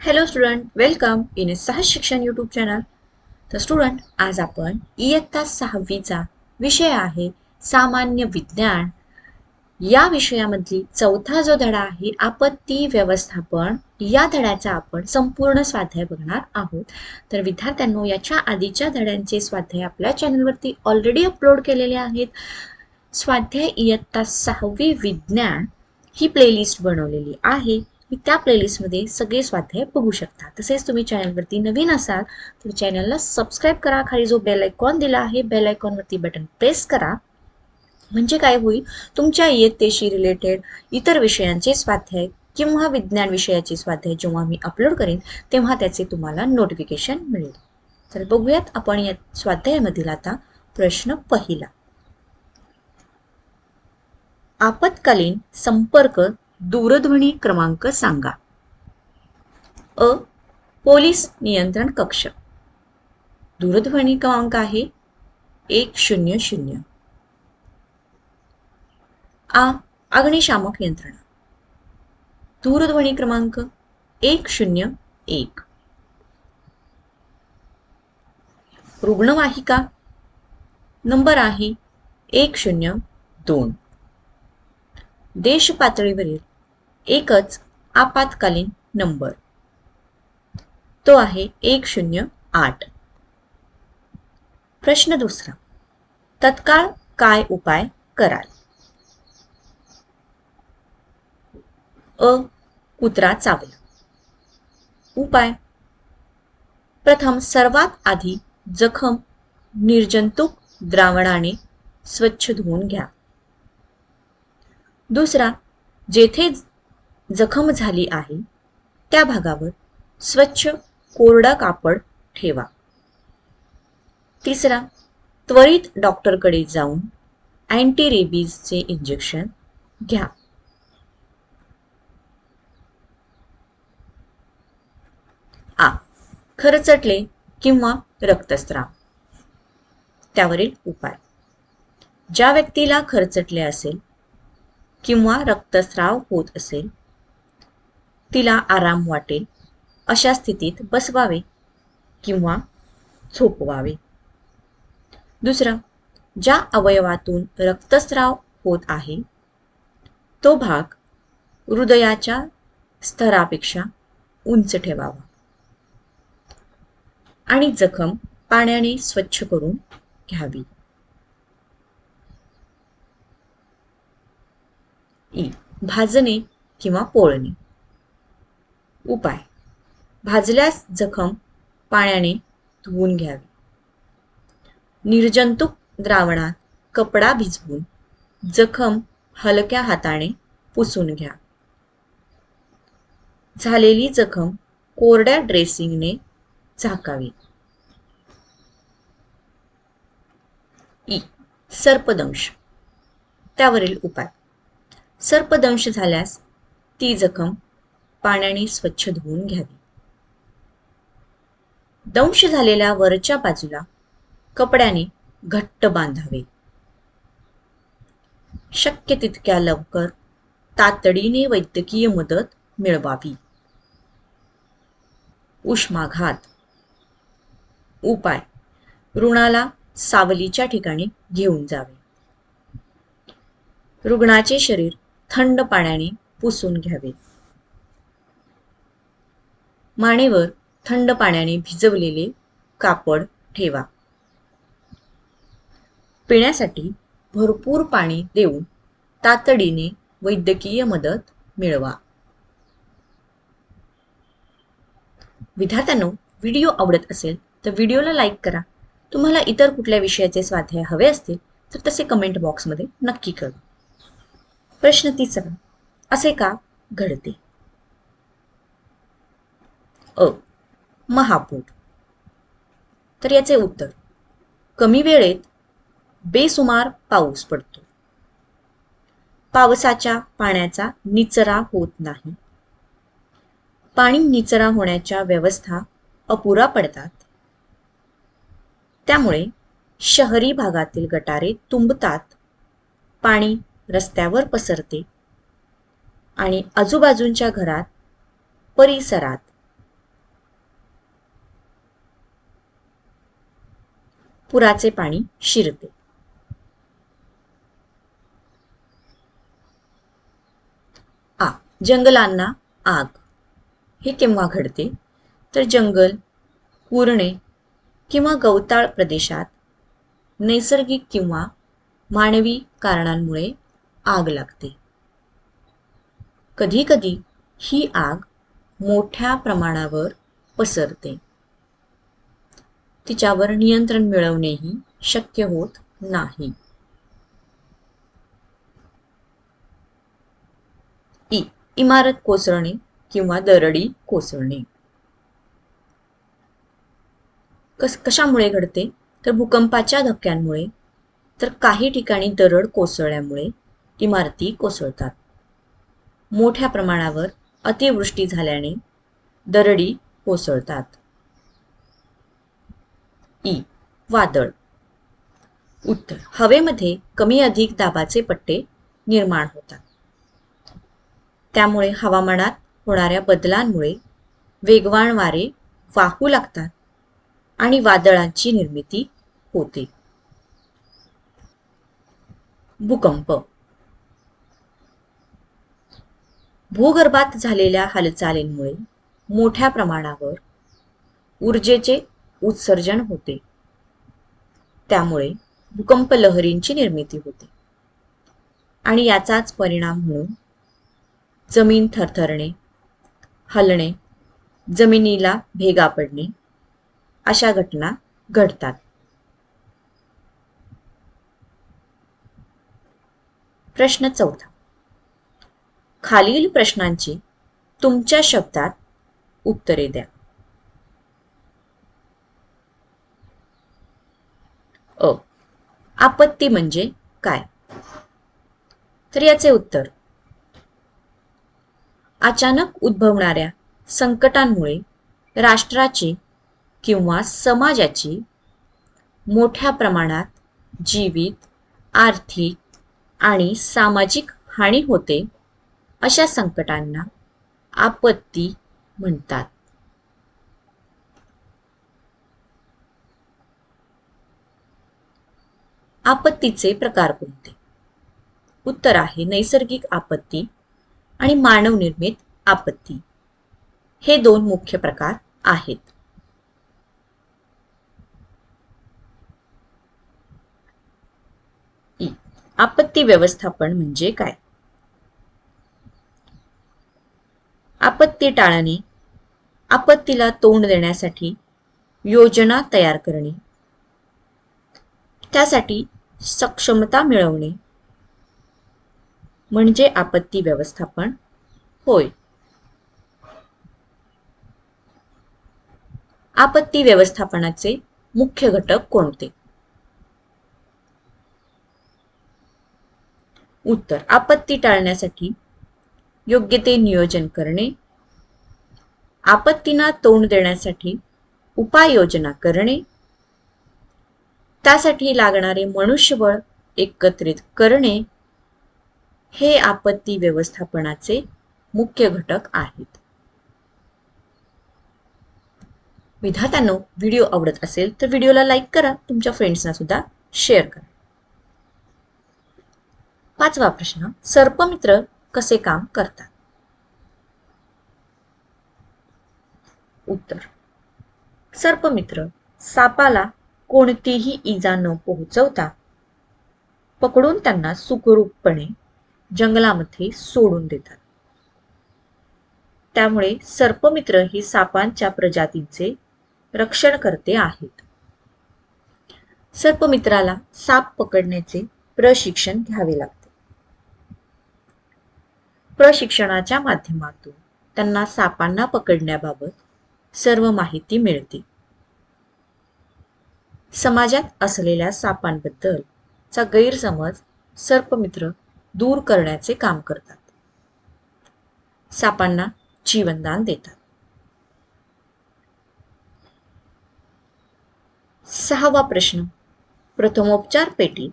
Hello student welcome in सहज Shikshan YouTube channel तर student आज आपण इयत्ता सहावीचा विषय आहे सामान्य विज्ञान. या विषयामधली चौथा जो धडा आहे आपत्ती व्यवस्थापन या धड्याचा आपण संपूर्ण स्वाध्याय बघणार आहोत. तर विद्यार्थ्यांनो याच्या आधीच्या धड्यांचे स्वाध्याय आपल्या चॅनलवरती ऑलरेडी अपलोड केलेले आहेत. स्वाध्याय इयत्ता सहावी विज्ञान ही प्लेलिस्ट बनवलेली आहे. मी त्या प्लेलिस्टमध्ये सगळे स्वाध्याय बघू शकता. तसेच तुम्ही चॅनलवरती नवीन असाल तर चॅनलला सबस्क्राईब करा. खाली जो बेल आयकॉन दिला आहे बेल आयकॉनवरती बटन प्रेस करा. म्हणजे काय होईल? तुमच्या इयत्तेशी रिलेटेड इतर विषयांचे स्वाध्याय किंवा विज्ञान विषयाचे स्वाध्याय जेव्हा मी अपलोड करेन तेव्हा त्याचे तुम्हाला नोटिफिकेशन मिळेल. तर बघूयात आपण या स्वाध्यायामधील आता प्रश्न पहिला. आपत्कालीन संपर्क दूरध्वनी क्रमांक सांगा. अ पोलीस नियंत्रण कक्ष. दूरध्वनी क्रमांक आहे एक शून्य शून्य. आ अग्निशामक यंत्रणा. दूरध्वनी क्रमांक एक शून्य एक. रुग्णवाहिका. नंबर आहे एक शून्य दोन. देश पातळीवरील एकच आपत्कालीन नंबर. तो आहे एक शून्य आठ. प्रश्न दुसरा. तत्काळ काय उपाय कराल? अ. कुत्रा चावला. उपाय. प्रथम सर्वात आधी जखम निर्जंतुक द्रावणाने स्वच्छ धुवून घ्या. दुसरा जेथे जखम झाली आहे त्या भागावर स्वच्छ कोरडा कापड ठेवा. तिसरा त्वरित डॉक्टरकडे जाऊन अँटी रेबीजचे इंजेक्शन घ्या. आ खरचटले किंवा रक्तस्राव त्यावरील उपाय. ज्या व्यक्तीला खरचटले असेल किंवा रक्तस्राव होत असेल तिला आराम वाटेल अशा स्थितीत बसवावे किंवा झोपवावे. दुसरा ज्या अवयवातून रक्तस्राव होत आहे तो भाग हृदयाच्या स्तरापेक्षा उंच ठेवावा. आणि जखम पाण्याने स्वच्छ करून घ्यावी. भाजणे किंवा पोळणे. उपाय. भाजल्यास जखम पाण्याने धुवून घ्यावी. निर्जंतुक द्रावणात कपडा भिजवून जखम हलक्या हाताने पुसून घ्या. झालेली जखम कोरड्या ड्रेसिंगने झाकावी. ई. सर्पदंश. त्यावरील उपाय. सर्पदंश झाल्यास ती जखम पाण्याने स्वच्छ धुवून घ्यावी. दंश झालेल्या वरच्या बाजूला कपड्याने घट्ट बांधावे. शक्य तितक्या लवकर तातडीने वैद्यकीय मदत मिळवावी. उष्माघात. उपाय. रुग्णाला सावलीच्या ठिकाणी घेऊन जावे. रुग्णाचे शरीर थंड पाण्याने पुसून घ्यावे. मानेवर थंड पाण्याने भिजवलेले कापड ठेवा. पिण्यासाठी भरपूर पाणी देऊन तातडीने वैद्यकीय मदत मिळवा. विद्यार्थ्यांनो व्हिडिओ आवडत असेल तर व्हिडिओला लाईक करा. तुम्हाला इतर कुठल्या विषयाचे स्वाध्याय हवे असतील तर तसे कमेंट बॉक्समध्ये नक्की कळवा. प्रश्न तिसरा असे का घडते? अ महापूर. तर याचे उत्तर. कमी वेळेत बेसुमार पाऊस पडतो. पावसाच्या पाण्याचा निचरा होत नाही. पाणी निचरा होण्याच्या व्यवस्था अपुरा पडतात. त्यामुळे शहरी भागातील गटारे तुंबतात. पाणी रस्त्यावर पसरते. आणि आजूबाजूंच्या घरात परिसरात पुराचे पाणी शिरते. आ जंगलांना आग. हे केव्हा घडते? तर जंगल कुरणे किंवा गवताळ प्रदेशात नैसर्गिक किंवा मानवी कारणांमुळे आग लागते. कधीकधी ही आग मोठ्या प्रमाणावर पसरते. तिच्यावर नियंत्रण मिळवणेही शक्य होत नाही. ई इमारत कोसळणे किंवा दरडी कोसळणे. कस कशामुळे घडते? तर भूकंपाच्या धक्क्यांमुळे. तर काही ठिकाणी दरड कोसळल्यामुळे इमारती कोसळतात. मोठ्या प्रमाणावर अतिवृष्टी झाल्याने दरडी कोसळतात. ई वादळ. उत्तर हवेमध्ये कमी अधिक दाबाचे पट्टे निर्माण होतात. त्यामुळे हवामानात होणाऱ्या बदलांमुळे वेगवान वारे वाहू लागतात आणि वादळांची निर्मिती होते. भूकंप. भूगर्भात झालेल्या हालचालींमुळे मोठ्या प्रमाणावर ऊर्जेचे उत्सर्जन होते. त्यामुळे भूकंप लहरींची निर्मिती होते. आणि याचाच परिणाम म्हणून जमीन थरथरणे हलणे जमिनीला भेगा पडणे अशा घटना घडतात. प्रश्न चौथा. खालील प्रश्नांची तुमच्या शब्दात उत्तरे द्या. अ आपत्ती म्हणजे काय? तर याचे उत्तर. अचानक उद्भवणाऱ्या संकटांमुळे राष्ट्राची किंवा समाजाची मोठ्या प्रमाणात जीवित आर्थिक आणि सामाजिक हानी होते अशा संकटांना आपत्ती म्हणतात. आपत्तीचे प्रकार कोणते? उत्तर आहे नैसर्गिक आपत्ती आणि मानवनिर्मित आपत्ती. हे दोन मुख्य प्रकार आहेत. आपत्ती व्यवस्थापन म्हणजे काय? आपत्ती टाळणे आपत्तीला तोंड देण्यासाठी योजना तयार करणे त्यासाठी सक्षमता मिळवणे. म्हणजे आपत्ती व्यवस्थापन. होय. आपत्ती व्यवस्थापनाचे मुख्य घटक कोणते? उत्तर. आपत्ती टाळण्यासाठी योग्य ते नियोजन करणे. आपत्तींना तोंड देण्यासाठी उपाययोजना करणे. त्यासाठी लागणारे मनुष्यबळ एकत्रित करणे हे आपत्ती व्यवस्थापनाचे मुख्य घटक आहेत. विधात्यांनो व्हिडिओ आवडत असेल तर व्हिडिओला लाईक करा तुमच्या फ्रेंड्सना सुद्धा शेअर करा. पाचवा प्रश्न सर्पमित्र कसे काम करतात? उत्तर सर्पमित्र सापाला कोणतीही इजा न पोहोचवता पकडून त्यांना सुखरूपपणे जंगलामध्ये सोडून देतात. त्यामुळे सर्पमित्र ही सापांच्या प्रजातींचे रक्षण करते आहेत. सर्पमित्राला साप पकडण्याचे प्रशिक्षण घ्यावे लागते. प्रशिक्षणाच्या माध्यमातून त्यांना सापांना पकडण्याबाबत सर्व माहिती मिळते. समाजात असलेल्या सापांबद्दलचा गैरसमज सर्पमित्र दूर करण्याचे काम करतात. सापांना जीवनदान देतात. सहावा प्रश्न. प्रथमोपचार पेटीत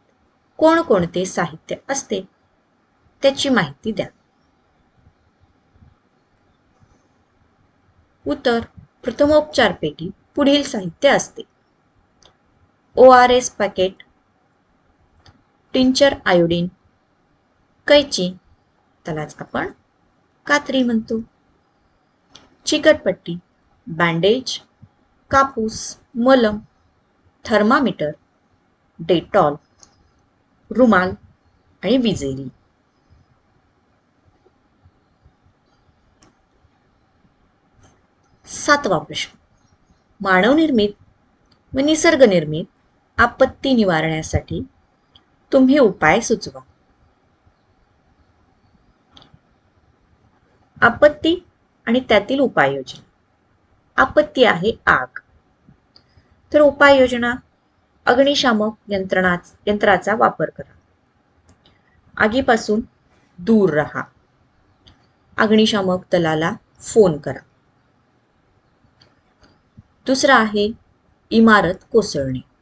कोणकोणते साहित्य असते? त्याची माहिती द्या. उत्तर. प्रथमोपचार पेटी पुढील साहित्य असते. O R S packet tincture iodine कैची त्यालाच आपण कात्री म्हणतो. चिकटपट्टी बँडेज कापूस मलम थर्मामीटर डेटॉल रुमाल आणि विजेरी. सातवा प्रश्न. मानवनिर्मित व निसर्गनिर्मित आपत्ती निवारण्यासाठी तुम्ही उपाय सुचवा. आपत्ती आणि त्यातील उपाययोजना. आपत्ती आहे आग. तर उपाययोजना अग्निशामक यंत्रणा यंत्राचा वापर करा. आगीपासून दूर राहा. अग्निशामक दलाला फोन करा. दुसरा आहे इमारत कोसळणे.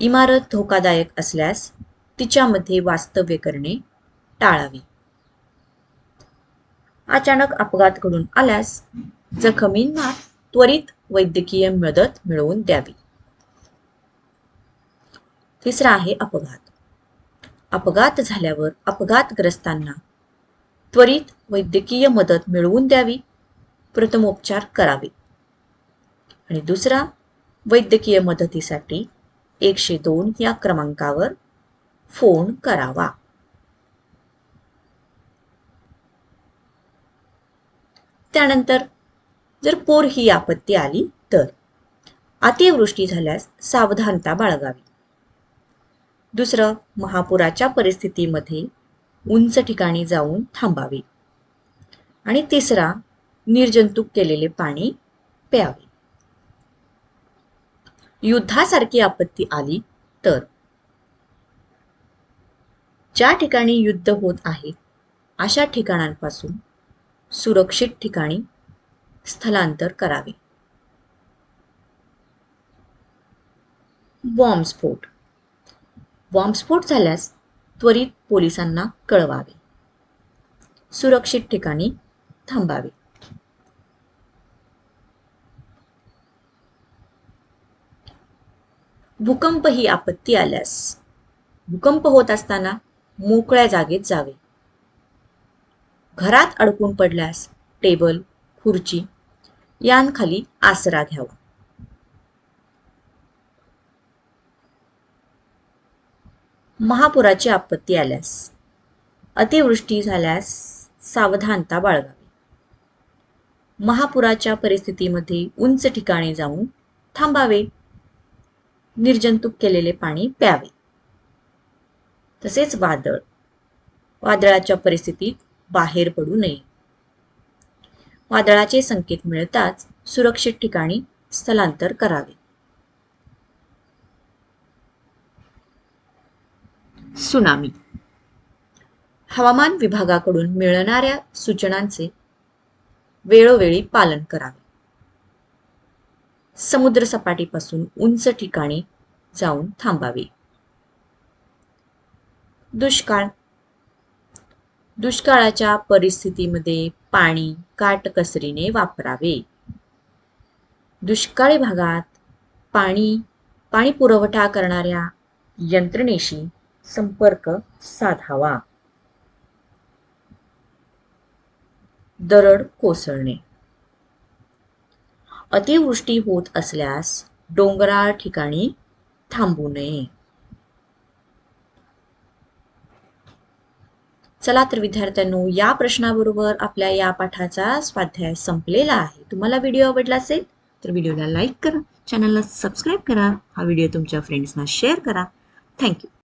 इमारत धोकादायक असल्यास तिच्यामध्ये वास्तव्य करणे टाळावे. अचानक अपघात घडून आल्यास जखमींना त्वरित वैद्यकीय मदत मिळवून द्यावी. तिसरा आहे अपघात. अपघात झाल्यावर अपघातग्रस्तांना त्वरित वैद्यकीय मदत मिळवून द्यावी प्रथमोपचार करावे. आणि दुसरा वैद्यकीय मदतीसाठी एकशे दोन या क्रमांकावर फोन करावा. त्यानंतर जर पोर ही आपत्ती आली तर अतिवृष्टी झाल्यास सावधानता बाळगावी. दुसरं महापुराच्या परिस्थितीमध्ये उंच ठिकाणी जाऊन थांबावे. आणि तिसरा निर्जंतुक केलेले पाणी प्यावे. युद्धासारखी आपत्ती आली तर? ज्या ठिकाणी युद्ध होत आहे अशा ठिकाणांपासून सुरक्षित ठिकाणी स्थलांतर करावे. बॉम्बस्फोट बॉम्बस्फोट झाल्यास त्वरित पोलिसांना कळवावे. सुरक्षित ठिकाणी थांबावे. भूकंप ही आपत्ती आल्यास भूकंप होत असताना मोकळ्या जागेत जावे. घरात अडकून पडल्यास टेबल खुर्ची यांखाली आसरा घ्यावा. महापुराची आपत्ती आल्यास अतिवृष्टी झाल्यास सावधानता बाळगावी. महापुराच्या परिस्थितीमध्ये उंच ठिकाणी जाऊन थांबावे. निर्जंतुक केलेले पाणी प्यावे. तसेच वादळ. वादळाच्या परिस्थितीत बाहेर पडू नये. वादळाचे संकेत मिळताच सुरक्षित ठिकाणी स्थलांतर करावे. सुनामी. हवामान विभागाकडून मिळणाऱ्या सूचनांचे वेळोवेळी पालन करावे. समुद्रसपाटीपासून उंच ठिकाणी जाऊन थांबावे. दुष्काळ. दुष्काळाच्या परिस्थितीमध्ये पाणी काटकसरीने वापरावे. दुष्काळी भागात पाणी पाणी पुरवठा करणाऱ्या यंत्रणेशी संपर्क साधावा. दरड कोसळणे. अतिवृष्टी होत असल्यास डोंगराळ ठिकाणी थांबू नये. चला तर विद्यार्थ्यांनो या प्रश्नाबरोबर आपल्या या पाठाचा स्वाध्याय संपलेला आहे. तुम्हाला व्हिडिओ आवडला असेल तर व्हिडिओला लाईक करा. चॅनलला सबस्क्राईब करा. हा व्हिडिओ तुमच्या फ्रेंड्सना शेअर करा. थँक्यू